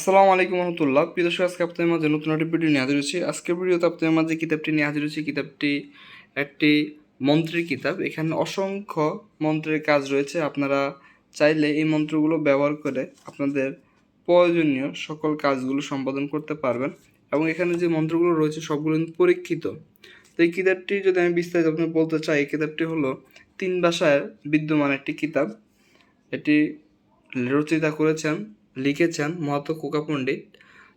আসসালামু আলাইকুম রহমতুল্লাহ। প্রিয় দর্শক, আজকে আপনাদের মাঝে নতুন একটি ভিডিও নিয়ে হাজির হয়েছি। আজকের ভিডিওতে আপনাদের মাঝে কিতাবটি নিয়ে হাজির হয়েছি। কিতাবটি একটি মন্ত্রের কিতাব। এখানে অসংখ্য মন্ত্রের কাজ রয়েছে। আপনারা চাইলে এই মন্ত্রগুলো ব্যবহার করে আপনাদের প্রয়োজনীয় সকল কাজগুলো সম্পাদন করতে পারবেন এবং এখানে যে মন্ত্রগুলো রয়েছে সবগুলো পরীক্ষিত। তো এই কিতাবটি যদি আমি বিস্তারিত আপনাকে বলতে চাই, এই কিতাবটি হলো তিন ভাষায় বিদ্যমান একটি কিতাব। এটি রচয়িতা করেছেন লিখেছেন মহাত্মা কোকা পণ্ডিত।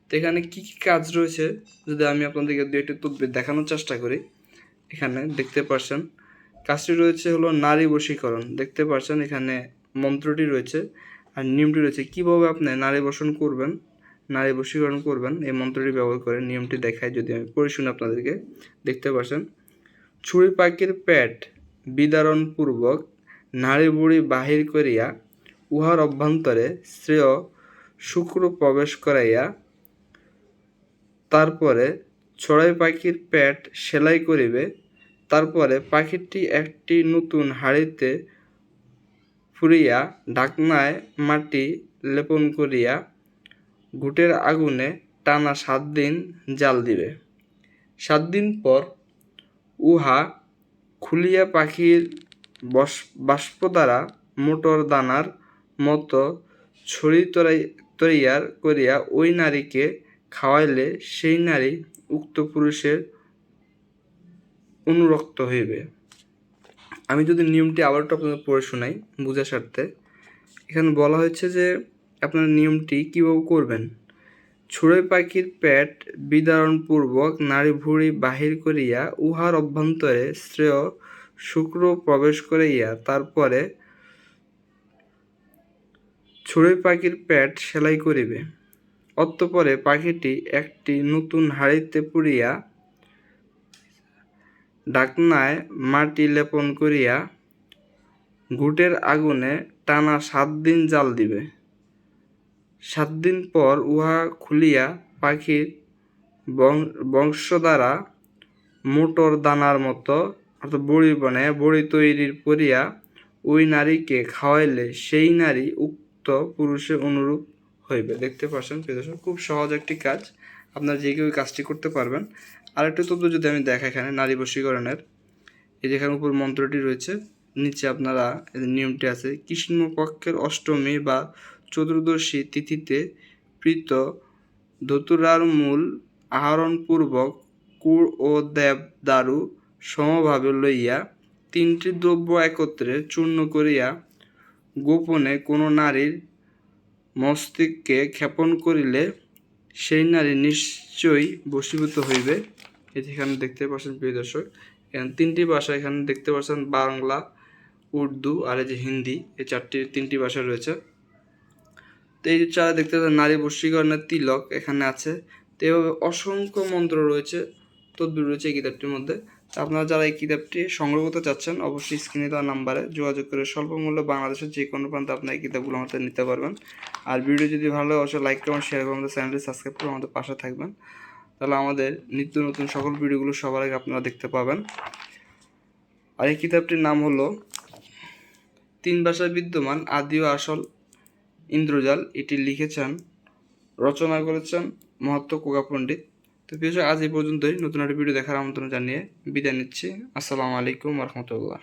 তো এখানে কী কী কাজ রয়েছে যদি আমি আপনাদেরকে দু একটি তদবির দেখানোর চেষ্টা করি। এখানে দেখতে পারছেন, কাজটি রয়েছে হলো নারী বশীকরণ। দেখতে পারছেন এখানে মন্ত্রটি রয়েছে আর নিয়মটি রয়েছে। কীভাবে আপনি নারী বসন করবেন, নারী বশীকরণ করবেন, এই মন্ত্রটি ব্যবহার করে নিয়মটি দেখায় যদি আমি পড়ে শুনি আপনাদেরকে দেখতে পাচ্ছেন ছুরি পাখির পেট বিদারণপূর্বক নারী বুড়ি বাহির করিয়া উহার অভ্যন্তরে শ্রেয় শুক্র প্রবেশ করাইয়া তারপরে ছড়াই পাখির পেট সেলাই করিবে। তারপরে পাখিটি একটি নতুন হাড়িতে ফুরিয়া ঢাকনায় মাটি লেপন করিয়া ঘুটের আগুনে টানা সাত দিন জাল দিবে। সাত দিন পর উহা খুলিয়া পাখির বস বাষ্প দ্বারা মোটর দানার মতো ছড়ি তৈয়ার করিয়া ওই নারীকে খাওয়াইলে সেই নারী উক্ত পুরুষের অনুরক্ত হইবে। আমি যদি নিয়মটি আবার একটু আপনাদের পড়ে শোনাই বুঝার স্বার্থে এখানে বলা হয়েছে যে, আপনার নিয়মটি কীভাবে করবেন? ছুড়ে পাখির পেট বিদারণপূর্বক নারী ভুঁড়ি বাহির করিয়া উহার অভ্যন্তরে শ্রেয় শুক্র প্রবেশ করাইয়া তারপরে ছুড়ে পাখির পেট সেলাই করিবে। অতঃপরে পাখিটি একটি নতুন হাড়িতে পুড়িয়া ডাকনায় মাটি লেপন করিয়া ঘুটের আগুনে টানা সাত দিন জাল দিবে। সাত দিন পর উহা খুলিয়া পাখির বংশ দ্বারা মোটর দানার মতো অর্থাৎ বড়ি বনে বড়ি তৈরির করিয়া ওই নারীকে খাওয়াইলে সেই নারী উক্ত পুরুষের অনুরূপ হইবে। দেখতে পাচ্ছেন, প্রিয় দর্শক, খুব সহজ একটি কাজ। আপনারা যে কেউ কাজটি করতে পারবেন। আরেকটি তথ্য যদি আমি দেখা এখানে, নারী বশীকরণের। এই যেখানে উপর মন্ত্রটি রয়েছে, নিচে আপনারা নিয়মটি আছে, কৃষ্ণপক্ষের অষ্টমী বা চতুর্দশী তিথিতে প্রীত ধতুরার মূল আহরণপূর্বক কুড় ও দেব দারু সমভাবে লইয়া তিনটি দ্রব্য একত্রে চূর্ণ করিয়া গোপনে কোনো নারীর মস্তিষ্কে ক্ষেপণ করিলে সেই নারী নিশ্চয়ই বশীভূত হইবে। এই যেখানে দেখতে পাচ্ছেন প্রিয় দর্শক, এখানে তিনটি ভাষা এখানে দেখতে পাচ্ছেন, বাংলা, উর্দু আর এই যে হিন্দি, এই চারটি, তিনটি ভাষা রয়েছে। তো এই চারা দেখতে পাচ্ছেন, নারী বশীকরণের তিলক এখানে আছে। তো এভাবে অসংখ্য মন্ত্র রয়েছে, তদ্বির রয়েছে এই কিতাবটির মধ্যে। আপনারা যারা এই কিতাবটি সংগ্রহ করতে চাচ্ছেন, অবশ্যই স্ক্রিনে দেওয়া নাম্বারে যোগাযোগ করে স্বল্প মূল্যে বাংলাদেশের যে কোনো প্রান্তে আপনার এই কিতাবগুলো আমাদের নিতে পারবেন। আর ভিডিও যদি ভালো লাগে, অবশ্যই লাইক করুন শেয়ার করুন আমাদের চ্যানেলটি সাবস্ক্রাইব করে আমাদের পাশে থাকবেন। তাহলে আমাদের নিত্য নতুন সকল ভিডিওগুলো সবার আগে আপনারা দেখতে পাবেন। আর এই কিতাবটির নাম হলো, তিন ভাষায় বিদ্যমান আদি ও আসল ইন্দ্রজাল। এটি লিখেছেন, রচনা করেছেন মহাত্মা কোকা পণ্ডিত তো প্রিয় আজ এই পর্যন্তই। নতুন একটা ভিডিও দেখার আমন্ত্রণ জানিয়ে বিদায় নিচ্ছি। আসসালামু আলাইকুম রহমতুল্লাহ।